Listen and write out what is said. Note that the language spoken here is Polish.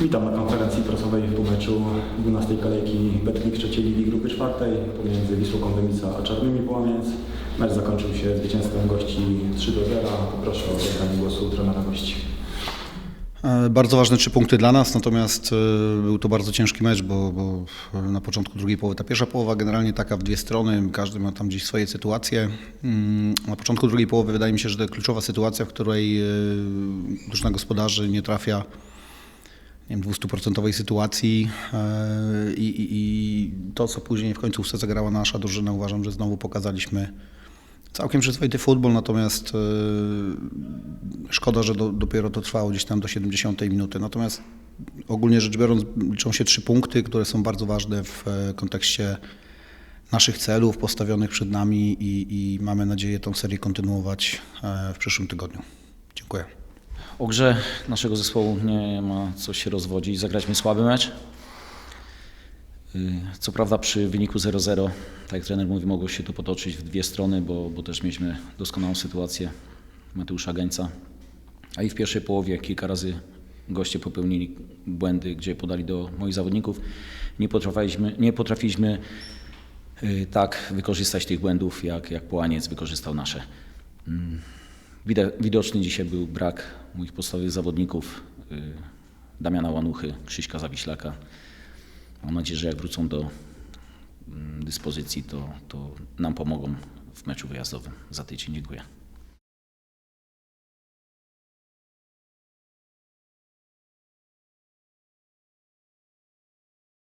Witam na konferencji prasowej po meczu 12 kolejki Betclic trzeciej ligi grupy czwartej pomiędzy Wisłą Kądemica a Czarnymi Połamiec. Mecz zakończył się zwycięstwem gości 3 do 0. Poproszę o oddanie głosu trenera gości. E, Bardzo ważne trzy punkty dla nas, natomiast e, był to bardzo ciężki mecz, bo, bo na początku drugiej połowy, ta pierwsza połowa generalnie taka w dwie strony, każdy ma tam gdzieś swoje sytuacje. Mm, Na początku drugiej połowy wydaje mi się, że to kluczowa sytuacja, w której e, drużyna gospodarzy nie trafia nie wiem, 200% sytuacji e, i, i, i to, co później w końcówce zagrała nasza drużyna, uważam, że znowu pokazaliśmy całkiem przyzwoity futbol, natomiast e, szkoda, że do, dopiero to trwało gdzieś tam do 70 minuty. Natomiast ogólnie rzecz biorąc liczą się trzy punkty, które są bardzo ważne w e, kontekście naszych celów postawionych przed nami i, i mamy nadzieję tą serię kontynuować w przyszłym tygodniu. Dziękuję. O grze naszego zespołu nie ma co się rozwodzić. Zagraliśmy słaby mecz. Y, Co prawda przy wyniku 0-0, tak jak trener mówi, mogło się to potoczyć w dwie strony, bo, bo też mieliśmy doskonałą sytuację Mateusza Gańca. A i w pierwszej połowie kilka razy goście popełnili błędy, gdzie podali do moich zawodników. Nie potrafiliśmy, nie potrafiliśmy y, tak wykorzystać tych błędów, jak, jak Połaniec wykorzystał nasze. Widoczny dzisiaj był brak moich podstawowych zawodników y, Damiana Łanuchy, Krzyśka Zawiślaka. Mam nadzieję, że jak wrócą do mm, dyspozycji, to, to nam pomogą w meczu wyjazdowym za tydzień. Dziękuję.